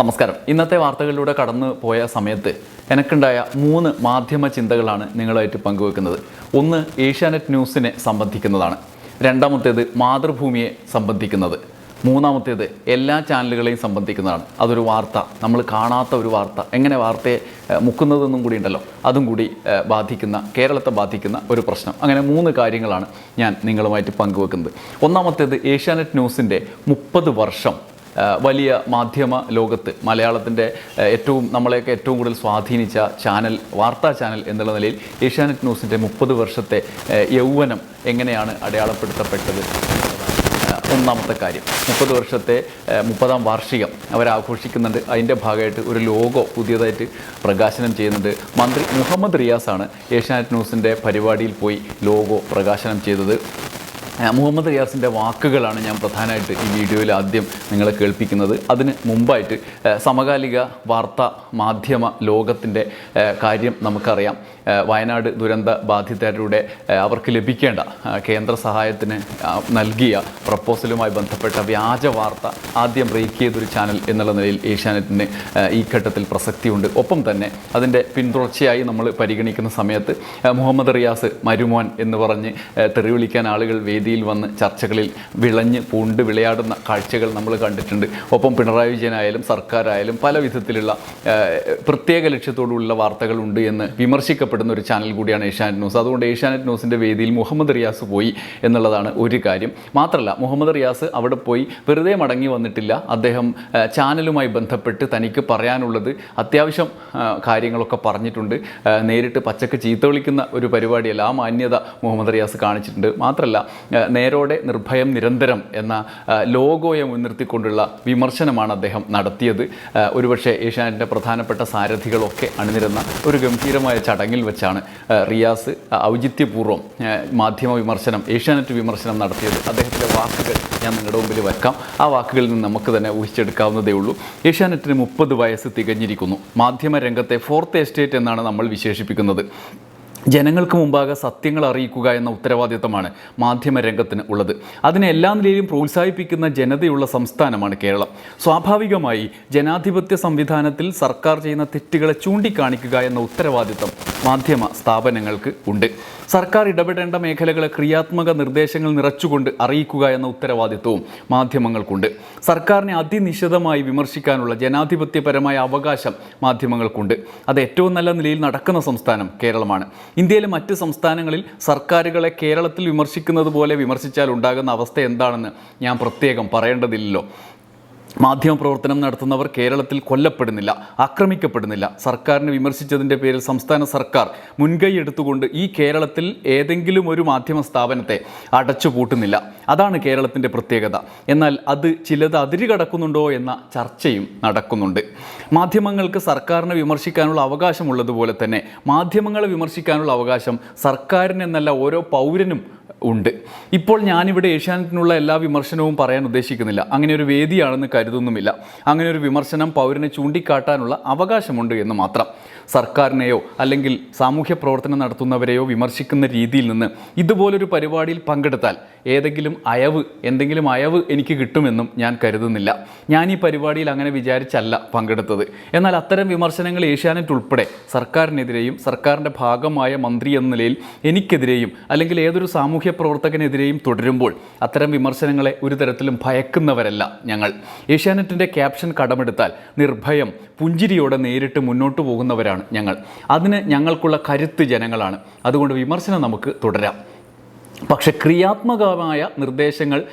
നമസ്കാരം. ഇന്നത്തെ വാർത്തകളിലൂടെ കടന്നു പോയ സമയത്ത് എനിക്കുണ്ടായ മൂന്ന് മാധ്യമ ചിന്തകളാണ് നിങ്ങളായിട്ട് പങ്കുവെക്കുന്നത്. ഒന്ന് ഏഷ്യാനെറ്റ് ന്യൂസിനെ സംബന്ധിക്കുന്നതാണ്. രണ്ടാമത്തേത് മാതൃഭൂമിയെ സംബന്ധിക്കുന്നത്. മൂന്നാമത്തേത് എല്ലാ ചാനലുകളെയും സംബന്ധിക്കുന്നതാണ്. അതൊരു വാർത്ത. നമ്മൾ കാണാത്ത ഒരു വാർത്ത. എങ്ങനെ വാർത്തയെ മുക്കുന്നതെന്നും കൂടി ഉണ്ടല്ലോ. അതും കൂടി ബാധിക്കുന്ന കേരളത്തെ ബാധിക്കുന്ന ഒരു പ്രശ്നം. അങ്ങനെ മൂന്ന് കാര്യങ്ങളാണ് ഞാൻ നിങ്ങളുമായിട്ട് പങ്കുവെക്കുന്നത്. ഒന്നാമത്തേത് ഏഷ്യാനെറ്റ് ന്യൂസിന്റെ മുപ്പത് വർഷം വലിയ മാധ്യമ ലോകത്ത് മലയാളത്തിന്റെ ഏറ്റവും നമ്മളെയൊക്കെ ഏറ്റവും കൂടുതൽ സ്വാധീനിച്ച ചാനൽ വാർത്താ ചാനൽ എന്നുള്ള നിലയിൽ ഏഷ്യാനെറ്റ് ന്യൂസിന്റെ മുപ്പത് വർഷത്തെ യൗവനം എങ്ങനെയാണ് അടയാളപ്പെടുത്തപ്പെട്ടത്? ഒന്നാമത്തെ കാര്യം. മുപ്പത് വർഷത്തെ മുപ്പതാം വാർഷികം അവരാഘോഷിക്കുന്നുണ്ട്. അതിന്റെ ഭാഗമായിട്ട് ഒരു ലോഗോ പുതിയതായിട്ട് പ്രകാശനം ചെയ്യുന്നുണ്ട്. മന്ത്രി മുഹമ്മദ് റിയാസാണ് ഏഷ്യാനെറ്റ് ന്യൂസിന്റെ പരിപാടിയിൽ പോയി ലോഗോ പ്രകാശനം ചെയ്തത്. മുഹമ്മദ് റിയാസിന്റെ വാക്കുകളാണ് ഞാൻ പ്രധാനമായിട്ട് ഈ വീഡിയോയിൽ ആദ്യം നിങ്ങളെ കേൾപ്പിക്കുന്നത്. അതിന് മുമ്പായിട്ട് സമകാലിക വാർത്താ മാധ്യമ ലോകത്തിന്റെ കാര്യം നമുക്കറിയാം. വയനാട് ദുരന്ത ബാധിതരുടെ അവർക്ക് ലഭിക്കേണ്ട കേന്ദ്ര സഹായത്തിന് നൽകിയ പ്രപ്പോസലുമായി ബന്ധപ്പെട്ട വ്യാജ വാർത്ത ആദ്യം ബ്രേക്ക് ചെയ്തൊരു ചാനൽ എന്നുള്ള നിലയിൽ ഏഷ്യാനെറ്റിന് ഈ ഘട്ടത്തിൽ പ്രസക്തിയുണ്ട്. ഒപ്പം തന്നെ അതിന്റെ പിന്തുടർച്ചയായി നമ്മൾ പരിഗണിക്കുന്ന സമയത്ത് മുഹമ്മദ് റിയാസ് മരുമോൻ എന്ന് പറഞ്ഞ് തെറിവിളിക്കാൻ ആളുകൾ വേദി വേദിയിൽ വന്ന് ചർച്ചകളിൽ വിളഞ്ഞ് പൂണ്ട് വിളയാടുന്ന കാഴ്ചകൾ നമ്മൾ കണ്ടിട്ടുണ്ട്. ഒപ്പം പിണറായി വിജയനായാലും സർക്കാരായാലും പല വിധത്തിലുള്ള പ്രത്യേക ലക്ഷ്യത്തോടുള്ള വാർത്തകളുണ്ട് എന്ന് വിമർശിക്കപ്പെടുന്ന ഒരു ചാനൽ കൂടിയാണ് ഏഷ്യാനെറ്റ് ന്യൂസ്. അതുകൊണ്ട് ഏഷ്യാനെറ്റ് ന്യൂസിന്റെ വേദിയിൽ മുഹമ്മദ് റിയാസ് പോയി എന്നുള്ളതാണ് ഒരു കാര്യം. മാത്രമല്ല മുഹമ്മദ് റിയാസ് അവിടെ പോയി വെറുതെ മടങ്ങി വന്നിട്ടില്ല. അദ്ദേഹം ചാനലുമായി ബന്ധപ്പെട്ട് തനിക്ക് പറയാനുള്ളത് അത്യാവശ്യം കാര്യങ്ങളൊക്കെ പറഞ്ഞിട്ടുണ്ട്. നേരിട്ട് പച്ചക്ക് ചീത്ത വിളിക്കുന്ന ഒരു പരിപാടിയല്ല. ആ മാന്യത മുഹമ്മദ് റിയാസ് കാണിച്ചിട്ടുണ്ട്. മാത്രമല്ല നേരോടെ നിർഭയം നിരന്തരം എന്ന ലോഗോയെ മുൻനിർത്തിക്കൊണ്ടുള്ള വിമർശനമാണ് അദ്ദേഹം നടത്തിയത്. ഒരുപക്ഷെ ഏഷ്യാനെറ്റിന്റെ പ്രധാനപ്പെട്ട സാരഥികളൊക്കെ അണിനിരുന്ന ഒരു ഗംഭീരമായ ചടങ്ങിൽ വെച്ചാണ് റിയാസ് ഔചിത്യപൂർവം മാധ്യമ വിമർശനം ഏഷ്യാനെറ്റ് വിമർശനം നടത്തിയത്. അദ്ദേഹത്തിന്റെ വാക്കുകൾ ഞാൻ നിങ്ങളുടെ മുമ്പിൽ വെക്കാം. ആ വാക്കുകളിൽ നിന്ന് നമുക്ക് തന്നെ ഊഹിച്ചെടുക്കാവുന്നതേ ഉള്ളൂ. ഏഷ്യാനെറ്റിന് മുപ്പത് വയസ്സ് തികഞ്ഞിരിക്കുന്നു. മാധ്യമ രംഗത്തെ ഫോർത്ത് എസ്റ്റേറ്റ് എന്നാണ് നമ്മൾ വിശേഷിപ്പിക്കുന്നത്. ജനങ്ങൾക്ക് മുമ്പാകെ സത്യങ്ങൾ അറിയിക്കുക എന്ന ഉത്തരവാദിത്തമാണ് മാധ്യമ രംഗത്തിന് ഉള്ളത്. അതിനെ എല്ലാ നിലയിലും പ്രോത്സാഹിപ്പിക്കുന്ന ജനതയുള്ള സംസ്ഥാനമാണ് കേരളം. സ്വാഭാവികമായി ജനാധിപത്യ സംവിധാനത്തിൽ സർക്കാർ ചെയ്യുന്ന തെറ്റുകളെ ചൂണ്ടിക്കാണിക്കുക എന്ന ഉത്തരവാദിത്തം മാധ്യമ സ്ഥാപനങ്ങൾക്ക് ഉണ്ട്. സർക്കാർ ഇടപെടേണ്ട മേഖലകളെ ക്രിയാത്മക നിർദ്ദേശങ്ങൾ നിറച്ചുകൊണ്ട് അറിയിക്കുക എന്ന ഉത്തരവാദിത്വവും മാധ്യമങ്ങൾക്കുണ്ട്. സർക്കാരിനെ അതിനിശിതമായി വിമർശിക്കാനുള്ള ജനാധിപത്യപരമായ അവകാശം മാധ്യമങ്ങൾക്കുണ്ട്. അത് ഏറ്റവും നല്ല നിലയിൽ നടക്കുന്ന സംസ്ഥാനം കേരളമാണ്. ഇന്ത്യയിലെ മറ്റ് സംസ്ഥാനങ്ങളിൽ സർക്കാരുകളെ കേരളത്തിൽ വിമർശിക്കുന്നത് പോലെ വിമർശിച്ചാൽ ഉണ്ടാകുന്ന അവസ്ഥ എന്താണെന്ന് ഞാൻ പ്രത്യേകം പറയേണ്ടതില്ലല്ലോ. മാധ്യമപ്രവർത്തനം നടത്തുന്നവർ കേരളത്തിൽ കൊല്ലപ്പെടുന്നില്ല ആക്രമിക്കപ്പെടുന്നില്ല. സർക്കാരിനെ വിമർശിച്ചതിന്റെ പേരിൽ സംസ്ഥാന സർക്കാർ മുൻകൈ എടുത്തുകൊണ്ട് ഈ കേരളത്തിൽ ഏതെങ്കിലും ഒരു മാധ്യമ സ്ഥാപനത്തെ അടച്ചുപൂട്ടുന്നില്ല. അതാണ് കേരളത്തിന്റെ പ്രത്യേകത. എന്നാൽ അത് ചിലത് അതിര് കടക്കുന്നുണ്ടോ എന്ന ചർച്ചയും നടക്കുന്നുണ്ട്. മാധ്യമങ്ങൾക്ക് സർക്കാരിനെ വിമർശിക്കാനുള്ള അവകാശമുള്ളതുപോലെ തന്നെ മാധ്യമങ്ങളെ വിമർശിക്കാനുള്ള അവകാശം സർക്കാരിനെന്നല്ല ഓരോ പൗരനും ഉണ്ട്. ഇപ്പോൾ ഞാനിവിടെ ഏഷ്യാനെറ്റിനുള്ള എല്ലാ വിമർശനവും പറയാൻ ഉദ്ദേശിക്കുന്നില്ല. അങ്ങനെ ഒരു വേദിയാണെന്ന് കരുതുന്നുമില്ല. അങ്ങനെ ഒരു വിമർശനം പൗരനെ ചൂണ്ടിക്കാട്ടാനുള്ള അവകാശമുണ്ട് എന്ന് മാത്രം. സർക്കാരിനെയോ അല്ലെങ്കിൽ സാമൂഹ്യ പ്രവർത്തനം നടത്തുന്നവരെയോ വിമർശിക്കുന്ന രീതിയിൽ നിന്ന് ഇതുപോലൊരു പരിപാടിയിൽ പങ്കെടുത്താൽ ഏതെങ്കിലും അയവ് എന്തെങ്കിലും അയവ് എനിക്ക് കിട്ടുമെന്നും ഞാൻ കരുതുന്നില്ല. ഞാൻ ഈ പരിപാടിയിൽ അങ്ങനെ വിചാരിച്ചല്ല പങ്കെടുത്തത്. എന്നാൽ അത്തരം വിമർശനങ്ങൾ ഏഷ്യാനെറ്റ് ഉൾപ്പെടെ സർക്കാരിനെതിരെയും സർക്കാരിന്റെ ഭാഗമായ മന്ത്രി എന്ന നിലയിൽ എനിക്കെതിരെയും അല്ലെങ്കിൽ ഏതൊരു സാമൂഹ്യ പ്രവർത്തകനെതിരെയും തുടരുമ്പോൾ അത്തരം വിമർശനങ്ങളെ ഒരു തരത്തിലും ഭയക്കുന്നവരല്ല ഞങ്ങൾ. ഏഷ്യാനെറ്റിന്റെ ക്യാപ്ഷൻ കടമെടുത്താൽ നിർഭയം പുഞ്ചിരിയോടെ നേരിട്ട് മുന്നോട്ട് പോകുന്നവരാണ് ഞങ്ങൾ. അതിന് ഞങ്ങൾക്കുള്ള കരുത്ത് ജനങ്ങളാണ്. അതുകൊണ്ട് വിമർശനം നമുക്ക് തുടരാം. പക്ഷെ ക്രിയാത്മകമായ നിർദ്ദേശങ്ങൾ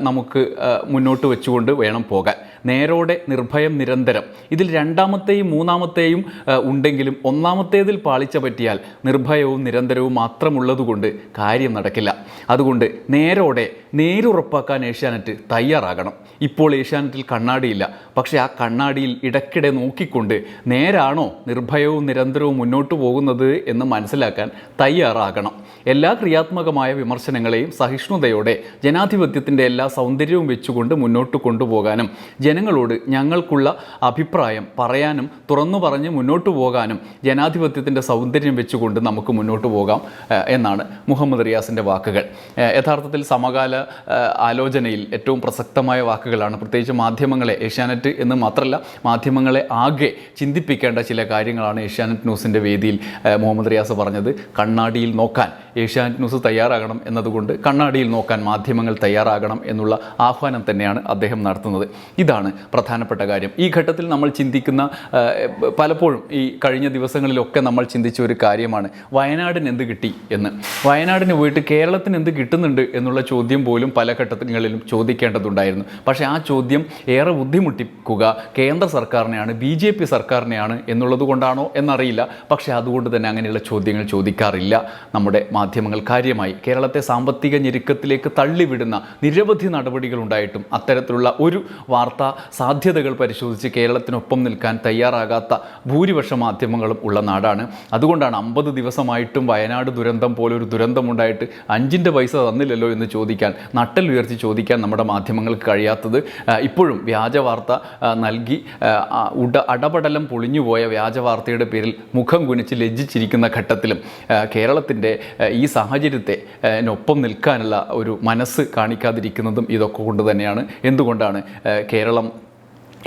നമുക്ക് മുന്നോട്ട് വെച്ചുകൊണ്ട് വേണം പോകാൻ. നേരോടെ നിർഭയം നിരന്തരം. ഇതിൽ രണ്ടാമത്തെയും മൂന്നാമത്തെയും ഉണ്ടെങ്കിലും ഒന്നാമത്തേതിൽ പാളിച്ച പറ്റിയാൽ നിർഭയവും നിരന്തരവും മാത്രമുള്ളതുകൊണ്ട് കാര്യം നടക്കില്ല. അതുകൊണ്ട് നേരോടെ നേരുറപ്പാക്കാൻ ഏഷ്യാനെറ്റ് തയ്യാറാകണം. ഇപ്പോൾ ഏഷ്യാനെറ്റിൽ കണ്ണാടിയില്ല. പക്ഷേ ആ കണ്ണാടിയിൽ ഇടയ്ക്കിടെ നോക്കിക്കൊണ്ട് നേരാണോ നിർഭയവും നിരന്തരവും മുന്നോട്ട് പോകുന്നത് എന്ന് മനസ്സിലാക്കാൻ തയ്യാറാകണം. എല്ലാ ക്രിയാത്മകമായ വിമർശനങ്ങളെയും സഹിഷ്ണുതയോടെ ജനാധിപത്യത്തിന്റെ എല്ലാ സൗന്ദര്യവും വെച്ചുകൊണ്ട് മുന്നോട്ട് കൊണ്ടുപോകാനും ജന ജനങ്ങളോട് ഞങ്ങൾക്കുള്ള അഭിപ്രായം പറയാനും തുറന്നു പറഞ്ഞ് മുന്നോട്ട് പോകാനും ജനാധിപത്യത്തിന്റെ സൗന്ദര്യം വെച്ചുകൊണ്ട് നമുക്ക് മുന്നോട്ട് പോകാം എന്നാണ് മുഹമ്മദ് റിയാസിന്റെ വാക്കുകൾ. യഥാർത്ഥത്തിൽ സമകാല ആലോചനയിൽ ഏറ്റവും പ്രസക്തമായ വാക്കുകളാണ്. പ്രത്യേകിച്ച് മാധ്യമങ്ങളെ ഏഷ്യാനെറ്റ് എന്ന് മാത്രമല്ല മാധ്യമങ്ങളെ ആകെ ചിന്തിപ്പിക്കേണ്ട ചില കാര്യങ്ങളാണ് ഏഷ്യാനെറ്റ് ന്യൂസിന്റെ വേദിയിൽ മുഹമ്മദ് റിയാസ് പറഞ്ഞത്. കണ്ണാടിയിൽ നോക്കാൻ ഏഷ്യാനെറ്റ് ന്യൂസ് തയ്യാറാകണം എന്നതുകൊണ്ട് കണ്ണാടിയിൽ നോക്കാൻ മാധ്യമങ്ങൾ തയ്യാറാകണം എന്നുള്ള ആഹ്വാനം തന്നെയാണ് അദ്ദേഹം നടത്തുന്നത്. ഇതാണ് പ്രധാനപ്പെട്ട കാര്യം. ഈ ഘട്ടത്തിൽ നമ്മൾ ചിന്തിക്കുന്ന പലപ്പോഴും ഈ കഴിഞ്ഞ ദിവസങ്ങളിലൊക്കെ നമ്മൾ ചിന്തിച്ച ഒരു കാര്യമാണ് വയനാടിന് എന്ത് കിട്ടി എന്ന്. വയനാടിന് പോയിട്ട് കേരളത്തിന് എന്ത് കിട്ടുന്നുണ്ട് എന്നുള്ള ചോദ്യം പോലും പല ഘട്ടങ്ങളിലും ചോദിക്കേണ്ടതുണ്ടായിരുന്നു. പക്ഷേ ആ ചോദ്യം ഏറെ ബുദ്ധിമുട്ടിക്കുക കേന്ദ്ര സർക്കാരിനെയാണ് ബി ജെ പി സർക്കാരിനെയാണ് എന്നുള്ളത് കൊണ്ടാണോ എന്നറിയില്ല. പക്ഷേ അതുകൊണ്ട് തന്നെ അങ്ങനെയുള്ള ചോദ്യങ്ങൾ ചോദിക്കാറില്ല. നമ്മുടെ മാധ്യമങ്ങൾ കാര്യമായി കേരളത്തെ സാമ്പത്തിക ഞെരുക്കത്തിലേക്ക് തള്ളിവിടുന്ന നിരവധി നടപടികൾ ഉണ്ടായിട്ടും അത്തരത്തിലുള്ള ഒരു വാർത്താ സാധ്യതകൾ പരിശോധിച്ച് കേരളത്തിനൊപ്പം നിൽക്കാൻ തയ്യാറാകാത്ത ഭൂരിപക്ഷ മാധ്യമങ്ങളും ഉള്ള നാടാണ്. അതുകൊണ്ടാണ് അമ്പത് ദിവസമായിട്ടും വയനാട് ദുരന്തം പോലൊരു ദുരന്തമുണ്ടായിട്ട് അഞ്ചിന്റെ പൈസ തന്നില്ലല്ലോ എന്ന് ചോദിക്കാൻ നട്ടൽ ഉയർത്തി ചോദിക്കാൻ നമ്മുടെ മാധ്യമങ്ങൾക്ക് കഴിയാത്തത്. ഇപ്പോഴും വ്യാജ വാർത്ത നൽകി ഉട അടപടലം പൊളിഞ്ഞുപോയ വ്യാജ വാർത്തയുടെ പേരിൽ മുഖം കുനിച്ച് ലജ്ജിച്ചിരിക്കുന്ന ഘട്ടത്തിലും കേരളത്തിന്റെ ഈ സാഹചര്യത്തെ ഒപ്പം നിൽക്കാനുള്ള ഒരു മനസ്സ് കാണിക്കാതിരിക്കുന്നതും ഇതൊക്കെ കൊണ്ട് തന്നെയാണ്. എന്തുകൊണ്ടാണ് കേരളം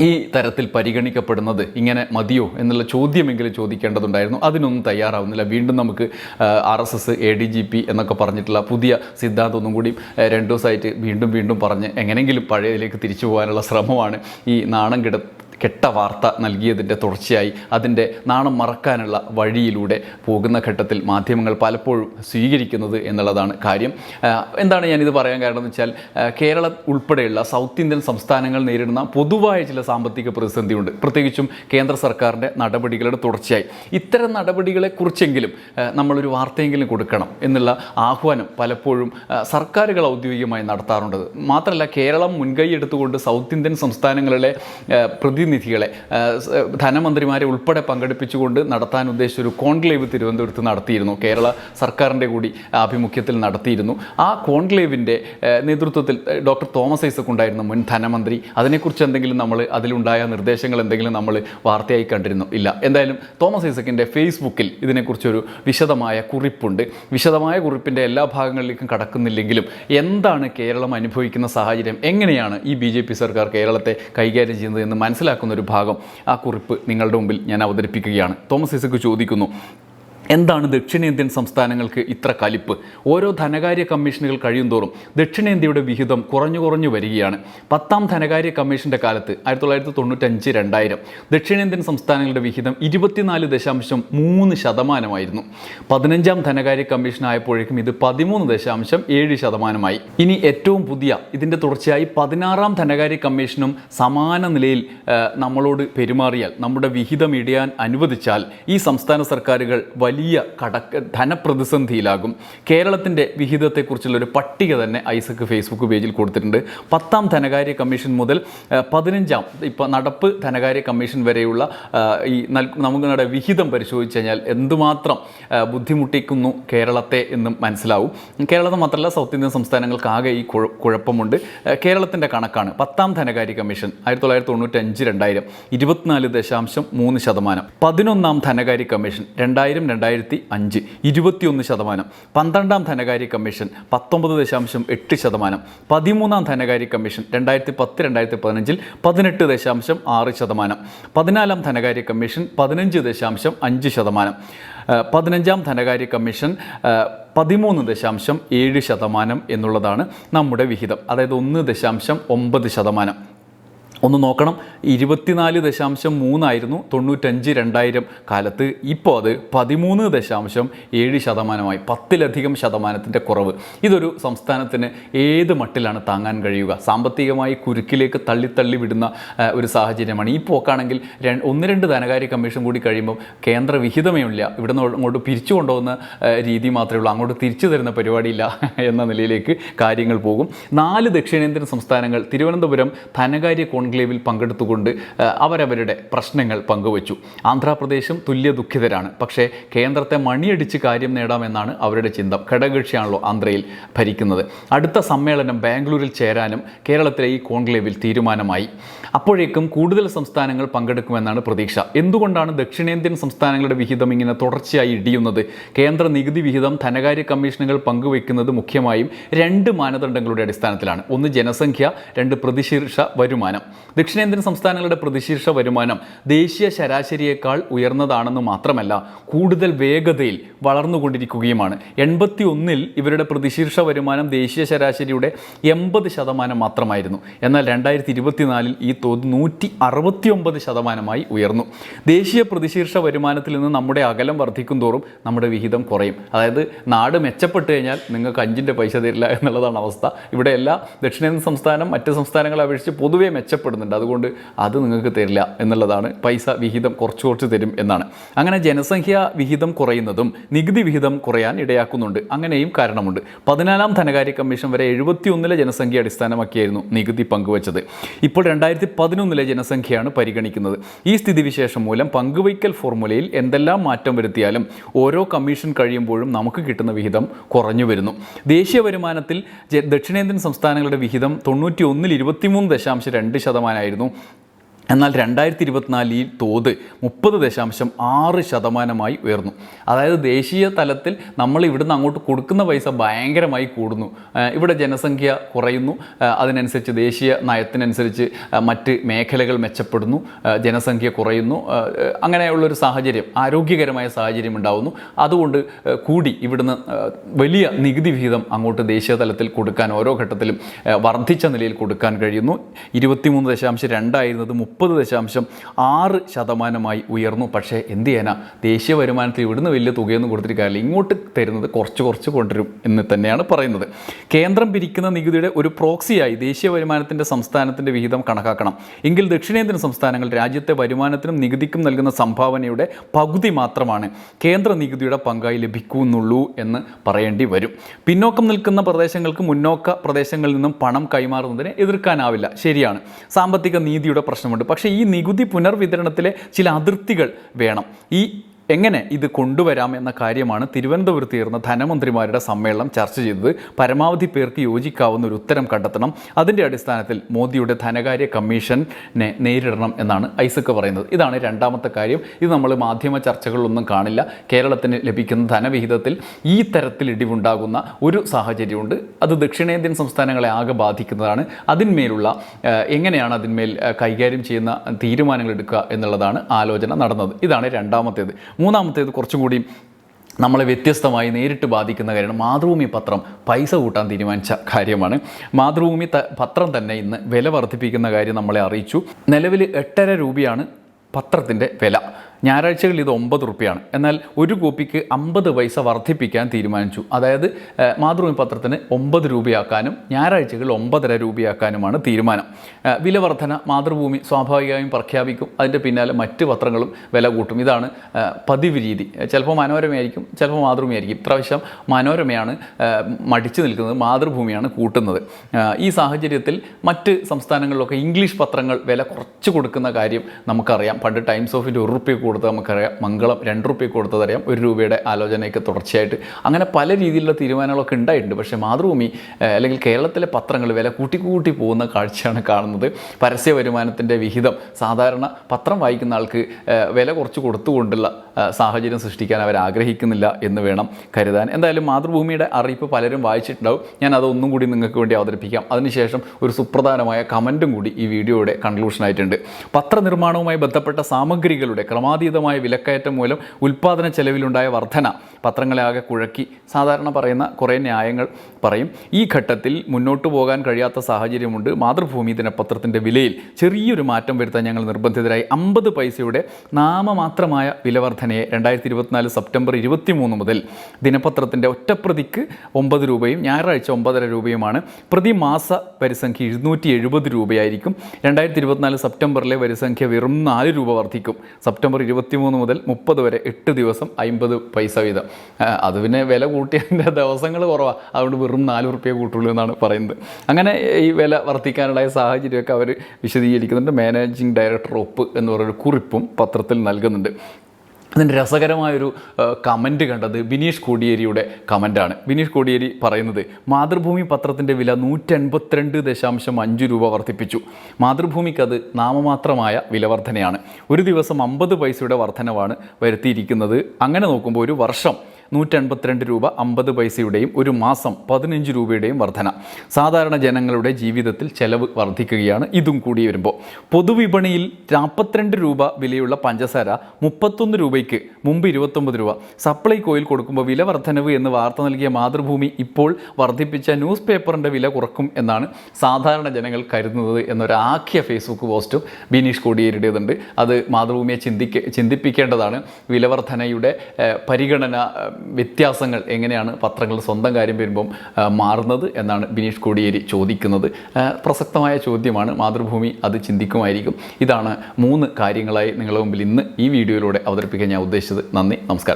ഈ തരത്തിൽ പരിഗണിക്കപ്പെടുന്നത് ഇങ്ങനെ മതിയോ എന്നുള്ള ചോദ്യമെങ്കിലും ചോദിക്കേണ്ടതുണ്ടായിരുന്നു. അതിനൊന്നും തയ്യാറാവുന്നില്ല. വീണ്ടും നമുക്ക് R S S A D G P എന്നൊക്കെ പറഞ്ഞിട്ടുള്ള പുതിയ സിദ്ധാന്തം ഒന്നും കൂടി രണ്ടു ദിവസമായിട്ട് വീണ്ടും വീണ്ടും പറഞ്ഞ് എങ്ങനെയെങ്കിലും പഴയതിലേക്ക് തിരിച്ചു പോകാനുള്ള ശ്രമമാണ് ഈ നാണം കിട കെട്ട വാർത്ത നൽകിയതിന്റെ തുടർച്ചയായി അതിന്റെ നാണം മറക്കാനുള്ള വഴിയിലൂടെ പോകുന്ന ഘട്ടത്തിൽ മാധ്യമങ്ങൾ പലപ്പോഴും സ്വീകരിക്കുന്നത് എന്നുള്ളതാണ് കാര്യം. എന്താണ് ഞാനിത് പറയാൻ കാരണം എന്ന് വെച്ചാൽ കേരള ഉൾപ്പെടെയുള്ള സൗത്ത് ഇന്ത്യൻ സംസ്ഥാനങ്ങൾ നേരിടുന്ന പൊതുവായ ചില സാമ്പത്തിക പ്രതിസന്ധിയുണ്ട്. പ്രത്യേകിച്ചും കേന്ദ്ര സർക്കാരിന്റെ നടപടികളുടെ തുടർച്ചയായി. ഇത്തരം നടപടികളെക്കുറിച്ചെങ്കിലും നമ്മളൊരു വാർത്തയെങ്കിലും കൊടുക്കണം എന്നുള്ള ആഹ്വാനം പലപ്പോഴും സർക്കാരുകൾ ഔദ്യോഗികമായി നടത്താറുണ്ട്. മാത്രമല്ല കേരളം മുൻകൈ എടുത്തുകൊണ്ട് സൗത്ത് ഇന്ത്യൻ സംസ്ഥാനങ്ങളിലെ ആ, പ്രതിനിധികളെ ധനമന്ത്രിമാരെ ഉൾപ്പെടെ പങ്കെടുപ്പിച്ചുകൊണ്ട് നടത്താൻ ഉദ്ദേശിച്ച ഒരു കോൺക്ലേവ് തിരുവനന്തപുരത്ത് നടത്തിയിരുന്നു. കേരള സർക്കാരിന്റെ കൂടി ആഭിമുഖ്യത്തിൽ നടത്തിയിരുന്നു. ആ കോൺക്ലേവിന്റെ നേതൃത്വത്തിൽ ഡോക്ടർ തോമസ് ഐസക് ഉണ്ടായിരുന്നു മുൻ ധനമന്ത്രി അതിനെക്കുറിച്ച് എന്തെങ്കിലും നമ്മൾ അതിലുണ്ടായ നിർദ്ദേശങ്ങൾ എന്തെങ്കിലും നമ്മൾ വാർത്തയായി കണ്ടിരുന്നു? ഇല്ല. എന്തായാലും തോമസ് ഐസക്കിന്റെ ഫേസ്ബുക്കിൽ ഇതിനെക്കുറിച്ചൊരു വിശദമായ കുറിപ്പുണ്ട്. വിശദമായ കുറിപ്പിന്റെ എല്ലാ ഭാഗങ്ങളിലേക്കും കടക്കുന്നില്ലെങ്കിലും എന്താണ് കേരളം അനുഭവിക്കുന്ന സാഹചര്യം? എങ്ങനെയാണ് ഈ ബി സർക്കാർ കേരളത്തെ കൈകാര്യം ചെയ്യുന്നത് എന്ന് മനസ്സിലാക്കുന്ന ഒരു ഭാഗം. ആ കുറിപ്പ് നിങ്ങളുടെ മുമ്പിൽ ഞാൻ അവതരിപ്പിക്കുകയാണ്. തോമസ് ഐസക്ക് ചോദിക്കുന്നു എന്താണ് ദക്ഷിണേന്ത്യൻ സംസ്ഥാനങ്ങൾക്ക് ഇത്ര കലിപ്പ്? ഓരോ ധനകാര്യ കമ്മീഷനുകൾ കഴിയുന്തോറും ദക്ഷിണേന്ത്യയുടെ വിഹിതം കുറഞ്ഞു കുറഞ്ഞു വരികയാണ്. പത്താം ധനകാര്യ കമ്മീഷന്റെ കാലത്ത് ആയിരത്തി തൊള്ളായിരത്തി തൊണ്ണൂറ്റഞ്ച് രണ്ടായിരം ദക്ഷിണേന്ത്യൻ സംസ്ഥാനങ്ങളുടെ വിഹിതം ഇരുപത്തിനാല് ദശാംശം മൂന്ന് ശതമാനമായിരുന്നു. പതിനഞ്ചാം ധനകാര്യ കമ്മീഷൻ ആയപ്പോഴേക്കും ഇത് പതിമൂന്ന് ദശാംശം ഏഴ് ശതമാനമായി. ഇനി ഏറ്റവും പുതിയ ഇതിന്റെ തുടർച്ചയായി പതിനാറാം ധനകാര്യ കമ്മീഷനും സമാന നിലയിൽ നമ്മളോട് പെരുമാറിയാൽ നമ്മുടെ വിഹിതം ഇടിയാൻ അനുവദിച്ചാൽ ഈ സംസ്ഥാന സർക്കാരുകൾ വലിയ കടക്ക ധനപ്രതിസന്ധിയിലാകും. കേരളത്തിന്റെ വിഹിതത്തെക്കുറിച്ചുള്ള ഒരു പട്ടിക തന്നെ ഐസക്ക് ഫേസ്ബുക്ക് പേജിൽ കൊടുത്തിട്ടുണ്ട്. പത്താം ധനകാര്യ കമ്മീഷൻ മുതൽ പതിനഞ്ചാം ഇപ്പോൾ നടപ്പ് ധനകാര്യ കമ്മീഷൻ വരെയുള്ള ഈ നമ്മുടെ വിഹിതം പരിശോധിച്ച് കഴിഞ്ഞാൽ എന്തുമാത്രം ബുദ്ധിമുട്ടിക്കുന്നു കേരളത്തെ എന്നും മനസ്സിലാവും. കേരളത്തെ മാത്രമല്ല സൗത്ത് ഇന്ത്യൻ സംസ്ഥാനങ്ങൾക്കാകെ ഈ കുഴ- കുഴപ്പമുണ്ട്. കേരളത്തിന്റെ കണക്കാണ്. പത്താം ധനകാര്യ കമ്മീഷൻ ആയിരത്തി തൊള്ളായിരത്തി തൊണ്ണൂറ്റഞ്ച് രണ്ടായിരം. ഇരുപത്തിനാല് ദശാംശം മൂന്ന് ശതമാനം. പതിനൊന്നാം ധനകാര്യ കമ്മീഷൻ രണ്ടായിരം രണ്ടായിരത്തി അഞ്ച് ഇരുപത്തിയൊന്ന് ശതമാനം. പന്ത്രണ്ടാം ധനകാര്യ കമ്മീഷൻ പത്തൊമ്പത് ദശാംശം എട്ട് ശതമാനം. പതിമൂന്നാം ധനകാര്യ കമ്മീഷൻ രണ്ടായിരത്തി പത്ത് രണ്ടായിരത്തി പതിനഞ്ചിൽ പതിനെട്ട് ദശാംശം ആറ് ശതമാനം. പതിനാലാം ധനകാര്യ കമ്മീഷൻ പതിനഞ്ച് ദശാംശം അഞ്ച് ശതമാനം. പതിനഞ്ചാം ധനകാര്യ കമ്മീഷൻ പതിമൂന്ന് ദശാംശം ഏഴ് ശതമാനം എന്നുള്ളതാണ് നമ്മുടെ വിഹിതം. അതായത് ഒന്ന് ദശാംശം ഒമ്പത് ശതമാനം. ഒന്ന് നോക്കണം. ഇരുപത്തിനാല് ദശാംശം മൂന്നായിരുന്നു. തൊണ്ണൂറ്റഞ്ച് രണ്ടായിരം കാലത്ത് ഇപ്പോൾ അത് പതിമൂന്ന് ദശാംശം ഏഴ് ശതമാനമായി. പത്തിലധികം ശതമാനത്തിന്റെ കുറവ്. ഇതൊരു സംസ്ഥാനത്തിന് ഏത് മട്ടിലാണ് താങ്ങാൻ കഴിയുക? സാമ്പത്തികമായി കുരുക്കിലേക്ക് തള്ളി തള്ളി വിടുന്ന ഒരു സാഹചര്യമാണ്. ഈ പോക്കാണെങ്കിൽ ഒന്ന് രണ്ട് ധനകാര്യ കമ്മീഷൻ കൂടി കഴിയുമ്പോൾ കേന്ദ്ര വിഹിതമേ ഇല്ല ഇവിടെ നിന്ന് അങ്ങോട്ട് പിരിച്ചു കൊണ്ടുപോകുന്ന രീതി മാത്രമേ ഉള്ളൂ. അങ്ങോട്ട് തിരിച്ചു തരുന്ന പരിപാടിയില്ല എന്ന നിലയിലേക്ക് കാര്യങ്ങൾ പോകും. നാല് ദക്ഷിണേന്ത്യൻ സംസ്ഥാനങ്ങൾ തിരുവനന്തപുരം ധനകാര്യ കോൺക്ലേവ് കോൺക്ലേവിൽ പങ്കെടുത്തുകൊണ്ട് അവരവരുടെ പ്രശ്നങ്ങൾ പങ്കുവച്ചു. ആന്ധ്രാപ്രദേശും തുല്യ ദുഃഖിതരാണ്. പക്ഷേ കേന്ദ്രത്തെ മണിയടിച്ച് കാര്യം നേടാമെന്നാണ് അവരുടെ ചിന്ത. ഘടകകക്ഷിയാണല്ലോ ആന്ധ്രയിൽ ഭരിക്കുന്നത്. അടുത്ത സമ്മേളനം ബാംഗ്ലൂരിൽ ചേരാനും കേരളത്തിലെ ഈ കോൺക്ലേവിൽ തീരുമാനമായി. അപ്പോഴേക്കും കൂടുതൽ സംസ്ഥാനങ്ങൾ പങ്കെടുക്കുമെന്നാണ് പ്രതീക്ഷ. എന്തുകൊണ്ടാണ് ദക്ഷിണേന്ത്യൻ സംസ്ഥാനങ്ങളുടെ വിഹിതം ഇങ്ങനെ തുടർച്ചയായി ഇടിയുന്നത്? കേന്ദ്ര നികുതി വിഹിതം ധനകാര്യ കമ്മീഷനുകൾ പങ്കുവയ്ക്കുന്നത് മുഖ്യമായും രണ്ട് മാനദണ്ഡങ്ങളുടെ അടിസ്ഥാനത്തിലാണ്. ഒന്ന് ജനസംഖ്യ രണ്ട് പ്രതിശീർഷ വരുമാനം. ദക്ഷിണേന്ത്യൻ സംസ്ഥാനങ്ങളുടെ പ്രതിശീർഷ വരുമാനം ദേശീയ ശരാശരിയേക്കാൾ ഉയർന്നതാണെന്ന് മാത്രമല്ല കൂടുതൽ വേഗതയിൽ വളർന്നുകൊണ്ടിരിക്കുകയുമാണ്. എൺപത്തി ഒന്നിൽ ഇവരുടെ പ്രതിശീർഷ വരുമാനം ദേശീയ ശരാശരിയുടെ എൺപത് ശതമാനം മാത്രമായിരുന്നു. എന്നാൽ രണ്ടായിരത്തി ഇരുപത്തിനാലിൽ ഈ തോത് നൂറ്റി അറുപത്തി ഒമ്പത് ശതമാനമായി ഉയർന്നു. ദേശീയ പ്രതിശീർഷ വരുമാനത്തിൽ നിന്ന് നമ്മുടെ അകലം വർദ്ധിക്കും തോറും നമ്മുടെ വിഹിതം കുറയും. അതായത് നാട് മെച്ചപ്പെട്ട് കഴിഞ്ഞാൽ നിങ്ങൾക്ക് അഞ്ചിന്റെ പൈസ തരില്ല എന്നുള്ളതാണ് അവസ്ഥ. ഇവിടെ എല്ലാ ദക്ഷിണേന്ത്യൻ സംസ്ഥാനം മറ്റ് സംസ്ഥാനങ്ങളെ അപേക്ഷിച്ച് പൊതുവെ മെച്ചപ്പെടുന്നുണ്ട്. അതുകൊണ്ട് അത് നിങ്ങൾക്ക് തരില്ല എന്നുള്ളതാണ്. പൈസ വിഹിതം കുറച്ച് കുറച്ച് തരും എന്നാണ്. അങ്ങനെ ജനസംഖ്യ വിഹിതം കുറയുന്നതും നികുതി വിഹിതം കുറയാൻ ഇടയാക്കുന്നുണ്ട്. അങ്ങനെയും കാരണമുണ്ട്. പതിനാലാം ധനകാര്യ കമ്മീഷൻ വരെ എഴുപത്തിയൊന്നിലെ ജനസംഖ്യ അടിസ്ഥാനമാക്കിയായിരുന്നു നികുതി പങ്കുവച്ചത്. ഇപ്പോൾ രണ്ടായിരത്തി പതിനൊന്നിലെ ജനസംഖ്യയാണ് പരിഗണിക്കുന്നത്. ഈ സ്ഥിതിവിശേഷം മൂലം പങ്കുവയ്ക്കൽ ഫോർമുലയിൽ എന്തെല്ലാം മാറ്റം വരുത്തിയാലും ഓരോ കമ്മീഷൻ കഴിയുമ്പോഴും നമുക്ക് കിട്ടുന്ന വിഹിതം കുറഞ്ഞു വരുന്നു. ദേശീയ വരുമാനത്തിൽ ദക്ഷിണേന്ത്യൻ സംസ്ഥാനങ്ങളുടെ വിഹിതം തൊണ്ണൂറ്റി ഒന്നിൽ ഇരുപത്തിമൂന്ന് ദശാംശം രണ്ട് ശതമാനമായിരുന്നു. എന്നാൽ രണ്ടായിരത്തി ഇരുപത്തിനാലിൽ തോത് മുപ്പത് ദശാംശം ആറ് ശതമാനമായി ഉയർന്നു. അതായത് ദേശീയ തലത്തിൽ നമ്മൾ ഇവിടുന്ന് അങ്ങോട്ട് കൊടുക്കുന്ന പൈസ ഭയങ്കരമായി കൂടുന്നു. ഇവിടെ ജനസംഖ്യ കുറയുന്നു. അതിനനുസരിച്ച് ദേശീയ നയത്തിനനുസരിച്ച് മറ്റ് മേഖലകൾ മെച്ചപ്പെടുന്നു. ജനസംഖ്യ കുറയുന്നു. അങ്ങനെയുള്ളൊരു സാഹചര്യം ആരോഗ്യകരമായ സാഹചര്യം ഉണ്ടാവുന്നു. അതുകൊണ്ട് കൂടി ഇവിടുന്ന് വലിയ നികുതി വിഹിതം അങ്ങോട്ട് ദേശീയ തലത്തിൽ കൊടുക്കാൻ ഓരോ ഘട്ടത്തിലും വർദ്ധിച്ച നിലയിൽ കൊടുക്കാൻ കഴിയുന്നു. ഇരുപത്തിമൂന്ന് ദശാംശം രണ്ടായിരുന്നത് മുപ്പത് ദശാംശം ആറ് ശതമാനമായി ഉയർന്നു. പക്ഷേ എന്ത് ചെയ്യാനാ? ദേശീയ വരുമാനത്തിൽ ഇവിടുന്ന് വലിയ തുകയൊന്നും കൊടുത്തിട്ട് കാര്യമില്ല ഇങ്ങോട്ട് തരുന്നത് കുറച്ച് കുറച്ച് കൊണ്ടുവരും എന്ന് തന്നെയാണ് പറയുന്നത്. കേന്ദ്രം പിരിക്കുന്ന നികുതിയുടെ ഒരു പ്രോക്സിയായി ദേശീയ വരുമാനത്തിന്റെ സംസ്ഥാനത്തിന്റെ വിഹിതം കണക്കാക്കണം. എങ്കിൽ ദക്ഷിണേന്ത്യൻ സംസ്ഥാനങ്ങൾ രാജ്യത്തെ വരുമാനത്തിനും നികുതിക്കും നൽകുന്ന സംഭാവനയുടെ പകുതി മാത്രമാണ് കേന്ദ്ര നികുതിയുടെ പങ്കായി ലഭിക്കുന്നുള്ളൂ എന്ന് പറയേണ്ടി വരും. പിന്നോക്കം നിൽക്കുന്ന പ്രദേശങ്ങൾക്ക് മുന്നോക്ക പ്രദേശങ്ങളിൽ നിന്നും പണം കൈമാറുന്നതിനെ എതിർക്കാനാവില്ല. ശരിയാണ്. സാമ്പത്തിക നീതിയുടെ പ്രശ്നമുണ്ട്. പക്ഷേ ഈ നികുതി പുനർവിതരണത്തിലെ ചില അതിർത്തികൾ വേണം. ഈ എങ്ങനെ ഇത് കൊണ്ടുവരാം എന്ന കാര്യമാണ് തിരുവനന്തപുരത്ത് ചേർന്ന ധനമന്ത്രിമാരുടെ സമ്മേളനം ചർച്ച ചെയ്തത്. പരമാവധി പേർക്ക് യോജിക്കാവുന്ന ഒരു ഉത്തരം കണ്ടെത്തണം. അതിന്റെ അടിസ്ഥാനത്തിൽ മോദിയുടെ ധനകാര്യ കമ്മീഷനെ നേരിടണം എന്നാണ് ഐസക്ക് പറയുന്നത്. ഇതാണ് രണ്ടാമത്തെ കാര്യം. ഇത് നമ്മൾ മാധ്യമ ചർച്ചകളിലൊന്നും കാണില്ല. കേരളത്തിന് ലഭിക്കുന്ന ധനവിഹിതത്തിൽ ഈ തരത്തിൽ ഇടിവുണ്ടാകുന്ന ഒരു സാഹചര്യമുണ്ട്. അത് ദക്ഷിണേന്ത്യൻ സംസ്ഥാനങ്ങളെ ആകെ ബാധിക്കുന്നതാണ്. അതിന്മേലുള്ള എങ്ങനെയാണ് അതിന്മേൽ കൈകാര്യം ചെയ്യുന്ന തീരുമാനങ്ങൾ എടുക്കുക എന്നുള്ളതാണ് ആലോചന നടന്നത്. ഇതാണ് രണ്ടാമത്തേത്. മൂന്നാമത്തേത് കുറച്ചുകൂടി നമ്മളെ വ്യത്യസ്തമായി നേരിട്ട് ബാധിക്കുന്ന കാര്യമാണ്. മാതൃഭൂമി പത്രം പൈസ കൂട്ടാൻ തീരുമാനിച്ച കാര്യമാണ്. മാതൃഭൂമി പത്രം തന്നെ ഇന്ന് വില വർദ്ധിപ്പിക്കുന്ന കാര്യം നമ്മളെ അറിയിച്ചു. നിലവിൽ എട്ടര രൂപയാണ് പത്രത്തിന്റെ വില. ഞായറാഴ്ചകളിൽ ഇത് ഒമ്പത് റുപ്യാണ്. എന്നാൽ ഒരു കോപ്പിക്ക് അമ്പത് പൈസ വർദ്ധിപ്പിക്കാൻ തീരുമാനിച്ചു. അതായത് മാതൃഭൂമി പത്രത്തിന് ഒമ്പത് രൂപയാക്കാനും ഞായറാഴ്ചകളിൽ ഒമ്പതര രൂപയാക്കാനുമാണ് തീരുമാനം. വില വർധന മാതൃഭൂമി സ്വാഭാവികമായും പ്രഖ്യാപിക്കും. അതിന്റെ പിന്നാലെ മറ്റ് പത്രങ്ങളും വില കൂട്ടും. ഇതാണ് പതിവ് രീതി. ചിലപ്പോൾ മനോരമയായിരിക്കും ചിലപ്പോൾ മാതൃഭൂമിയായിരിക്കും. ഇപ്രാവശ്യം മനോരമയാണ് മടിച്ചു നിൽക്കുന്നത് മാതൃഭൂമിയാണ് കൂട്ടുന്നത്. ഈ സാഹചര്യത്തിൽ മറ്റ് സംസ്ഥാനങ്ങളിലൊക്കെ ഇംഗ്ലീഷ് പത്രങ്ങൾ വില കുറച്ച് കൊടുക്കുന്ന കാര്യം നമുക്കറിയാം. പണ്ട് ടൈംസ് ഓഫിന്റെ ഒരു റുപ്യ കൊടുത്തത് നമുക്കറിയാം. മംഗളം രണ്ട് റുപ്യ കൊടുത്തതറിയാം. ഒരു രൂപയുടെ ആലോചനയൊക്കെ തുടർച്ചയായിട്ട് അങ്ങനെ പല രീതിയിലുള്ള തീരുമാനങ്ങളൊക്കെ ഉണ്ടായിട്ടുണ്ട്. പക്ഷേ മാതൃഭൂമി അല്ലെങ്കിൽ കേരളത്തിലെ പത്രങ്ങൾ വില കൂട്ടി കൂട്ടി പോകുന്ന കാഴ്ചയാണ് കാണുന്നത്. പരസ്യ വരുമാനത്തിന്റെ വിഹിതം സാധാരണ പത്രം വായിക്കുന്ന ആൾക്ക് വില കുറച്ച് കൊടുത്തുകൊണ്ടുള്ള സാഹചര്യം സൃഷ്ടിക്കാൻ അവർ ആഗ്രഹിക്കുന്നില്ല എന്ന് വേണം കരുതാൻ. എന്തായാലും മാതൃഭൂമിയുടെ അറിയിപ്പ് പലരും വായിച്ചിട്ടുണ്ടാവും. ഞാൻ അതൊന്നും കൂടി നിങ്ങൾക്ക് വേണ്ടി അവതരിപ്പിക്കാം. അതിനുശേഷം ഒരു സുപ്രധാനമായ കമന്റും കൂടി ഈ വീഡിയോയുടെ കൺക്ലൂഷനായിട്ടുണ്ട്. പത്രനിർമ്മാണവുമായി ബന്ധപ്പെട്ട സാമഗ്രികളുടെ ക്രമാതീതമായ വിലക്കയറ്റം മൂലം ഉൽപ്പാദന ചെലവിലുണ്ടായ വർധന. പത്രങ്ങളെ ആകെ കുഴക്കി. സാധാരണ പറയുന്ന കുറേ ന്യായങ്ങൾ പറയും. ഈ ഘട്ടത്തിൽ മുന്നോട്ട് പോകാൻ കഴിയാത്ത സാഹചര്യമുണ്ട്. മാതൃഭൂമി ദിനപത്രത്തിന്റെ വിലയിൽ ചെറിയൊരു മാറ്റം വരുത്താൻ ഞങ്ങൾ നിർബന്ധിതരായി. അമ്പത് പൈസയുടെ നാമമാത്രമായ വിലവർധനയെ രണ്ടായിരത്തി ഇരുപത്തിനാല് സെപ്റ്റംബർ ഇരുപത്തി മൂന്ന് മുതൽ ദിനപത്രത്തിന്റെ ഒറ്റപ്രതിക്ക് ഒമ്പത് രൂപയും ഞായറാഴ്ച ഒമ്പതര രൂപയുമാണ്. പ്രതിമാസ വരിസംഖ്യ എഴുന്നൂറ്റി എഴുപത് രൂപയായിരിക്കും. രണ്ടായിരത്തി ഇരുപത്തിനാല് സെപ്റ്റംബറിലെ വരിസംഖ്യ വെറും നാല് രൂപ വർദ്ധിക്കും. സെപ്റ്റംബർ ഇരുപത്തിമൂന്ന് മുതൽ മുപ്പത് വരെ എട്ട് ദിവസം അമ്പത് പൈസ വീതം. അത് പിന്നെ വില കൂട്ടിയതിന്റെ ദിവസങ്ങൾ കുറവാണ് അതുകൊണ്ട് വെറും നാല് റുപ്യ കൂട്ടുള്ളൂ എന്നാണ് പറയുന്നത്. അങ്ങനെ ഈ വില വർദ്ധിക്കാനുള്ള സാഹചര്യമൊക്കെ അവർ വിശദീകരിക്കുന്നുണ്ട്. മാനേജിംഗ് ഡയറക്ടർ ഒപ്പ് എന്ന് പറയുന്ന കുറിപ്പും പത്രത്തിൽ നൽകുന്നുണ്ട്. അതിന് രസകരമായൊരു കമന്റ് കണ്ടത് ബിനീഷ് കോടിയേരിയുടെ കമന്റാണ് ബിനീഷ് കോടിയേരി പറയുന്നത് മാതൃഭൂമി പത്രത്തിന്റെ വില നൂറ്റൻപത്തിരണ്ട് ദശാംശം അഞ്ച് രൂപ വർദ്ധിപ്പിച്ചു. മാതൃഭൂമിക്കത് നാമമാത്രമായ വില വർധനയാണ് ഒരു ദിവസം അമ്പത് പൈസയുടെ വർധനവാണ് വരുത്തിയിരിക്കുന്നത്. അങ്ങനെ നോക്കുമ്പോൾ ഒരു വർഷം നൂറ്റൻപത്തിരണ്ട് രൂപ അമ്പത് പൈസയുടെയും ഒരു മാസം പതിനഞ്ച് രൂപയുടെയും വർധന. സാധാരണ ജനങ്ങളുടെ ജീവിതത്തിൽ ചെലവ് വർദ്ധിക്കുകയാണ് ഇതും കൂടി വരുമ്പോൾ. പൊതുവിപണിയിൽ നാൽപ്പത്തിരണ്ട് രൂപ വിലയുള്ള പഞ്ചസാര മുപ്പത്തൊന്ന് രൂപയ്ക്ക് മുമ്പ് ഇരുപത്തൊമ്പത് രൂപ. സപ്ലൈകോയിൽ കൊടുക്കുമ്പോൾ വില വർധനവ് എന്ന് വാർത്ത നൽകിയ മാതൃഭൂമി ഇപ്പോൾ വർദ്ധിപ്പിച്ച ന്യൂസ് പേപ്പറിന്റെ വില കുറക്കും എന്നാണ് സാധാരണ ജനങ്ങൾ കരുതുന്നത് എന്നൊരാഖ്യ ഫേസ്ബുക്ക് പോസ്റ്റും ബിനീഷ് കോടിയേരിയുടേതുണ്ട്. അത് മാതൃഭൂമിയെ ചിന്തിക്ക ചിന്തിപ്പിക്കേണ്ടതാണ്. വിലവർദ്ധനയുടെ പരിഗണന വ്യത്യാസങ്ങൾ എങ്ങനെയാണ് പത്രങ്ങൾ സ്വന്തം കാര്യം വരുമ്പം മാറുന്നത് എന്നാണ് ബിനീഷ് കോടിയേരി ചോദിക്കുന്നത്. പ്രസക്തമായ ചോദ്യമാണ്. മാതൃഭൂമി അത് ചിന്തിക്കുമായിരിക്കും. ഇതാണ് മൂന്ന് കാര്യങ്ങളായി നിങ്ങളുടെ മുമ്പിൽ ഇന്ന് ഈ വീഡിയോയിലൂടെ അവതരിപ്പിക്കാൻ ഞാൻ ഉദ്ദേശിച്ചത്. നന്ദി നമസ്കാരം.